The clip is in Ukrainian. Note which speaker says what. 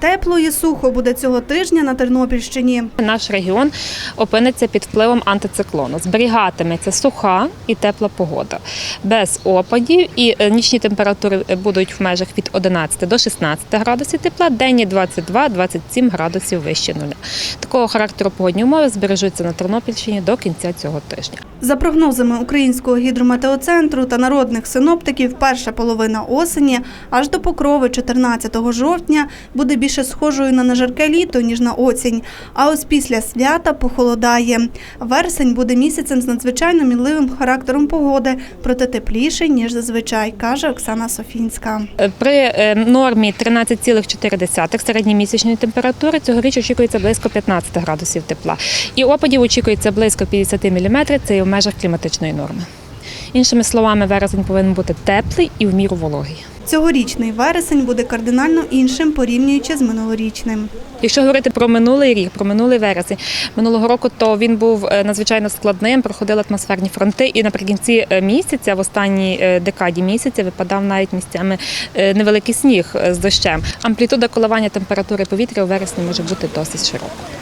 Speaker 1: Тепло і сухо буде цього тижня на Тернопільщині.
Speaker 2: Наш регіон опиниться під впливом антициклону. Зберігатиметься суха і тепла погода без опадів, і е, нічні температури будуть в межах від 11 до 16 градусів тепла, денні 22-27 градусів вище нуля. Такого характеру погодні умови збережуться на Тернопільщині до кінця цього тижня.
Speaker 1: За прогнозами Українського гідрометеоцентру та народних синоптиків, перша половина осені аж до покрови 14 жовтня буде більше схожою на нежарке літо, ніж на осінь. А ось після свята похолодає. Вересень буде місяцем з надзвичайно мінливим характером погоди, проте тепліший, ніж зазвичай, каже Оксана Софінська.
Speaker 2: При е, нормі 13,4 середньомісячної температури цьогоріч очікується близько 15 градусів тепла. І опадів очікується близько 50 мм, це є в межах кліматичної норми. Іншими словами, вересень повинен бути теплий і в міру вологий.
Speaker 1: Цьогорічний вересень буде кардинально іншим, порівнюючи з минулорічним.
Speaker 2: Якщо говорити про минулий рік, про минулий вересень минулого року, то він був е, надзвичайно складним. Проходили атмосферні фронти, і наприкінці е, місяця, в останній е, декаді місяця, випадав навіть місцями невеликий сніг з дощем. Амплітуда коливання температури повітря у вересні може бути досить широка.